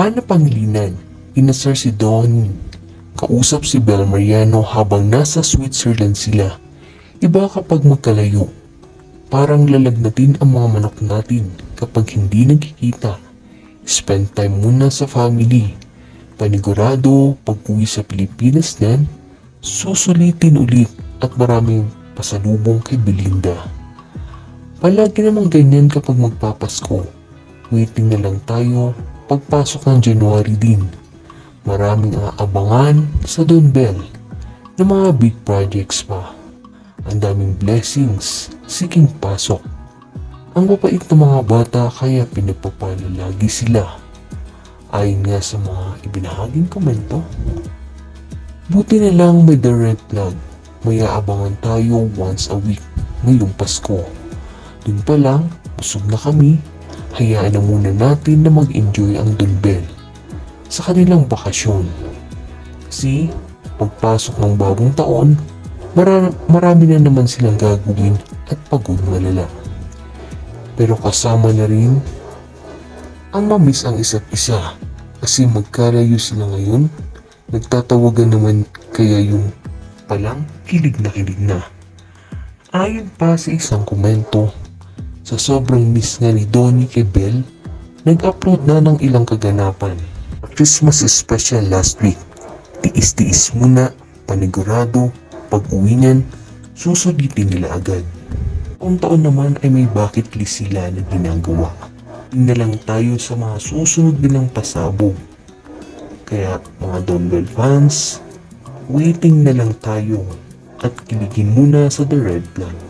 Hanap Pangilinan, inasar si Don. Kausap si Bel Mariano habang nasa Switzerland sila. Iba kapag magkalayo. Parang lalagnatin ang mga manok natin kapag hindi nagkikita. Spend time muna sa family. Panigurado, pag uwi sa Pilipinas nan, susulitin ulit at maraming pasalubong kay Belinda. Palagi namang ganyan kapag magpapasko. Waiting na lang tayo pagpasok ng January din. Maraming aabangan sa Don Bell na mga big projects pa. Ang daming blessings, seeking pasok. Ang mapait na mga bata kaya pinagpapala lagi sila. Ayon nga sa mga ibinahaging komento. Buti na lang may the red flag. May aabangan tayo once a week ngayong Pasko. Dun pa lang, busog na kami. Hayaan na muna natin na mag-enjoy ang Dunbel sa kanilang bakasyon. Kasi pagpasok ng bagong taon, mara- marami na naman silang gagawin at pagod malala. Pero kasama na rin ang mamiss ang isa't isa kasi magkalayo sila ngayon, nagtatawagan naman kaya yung palang kilig na kilig na. Ayon pa sa isang komento, sa sobrang miss nga ni Donnie kay Belle, nag-upload na ng ilang kaganapan. Christmas special last week. Tiis-tiis muna, panigurado, pag-uwi niyan, susulitin nila agad. Taon taon naman ay may bucket list sila na ginagawa. Hindi lang tayo sa mga susunod nilang pasabog. Kaya mga Donbell fans, waiting na lang tayo at kiligin muna sa The Red Flag.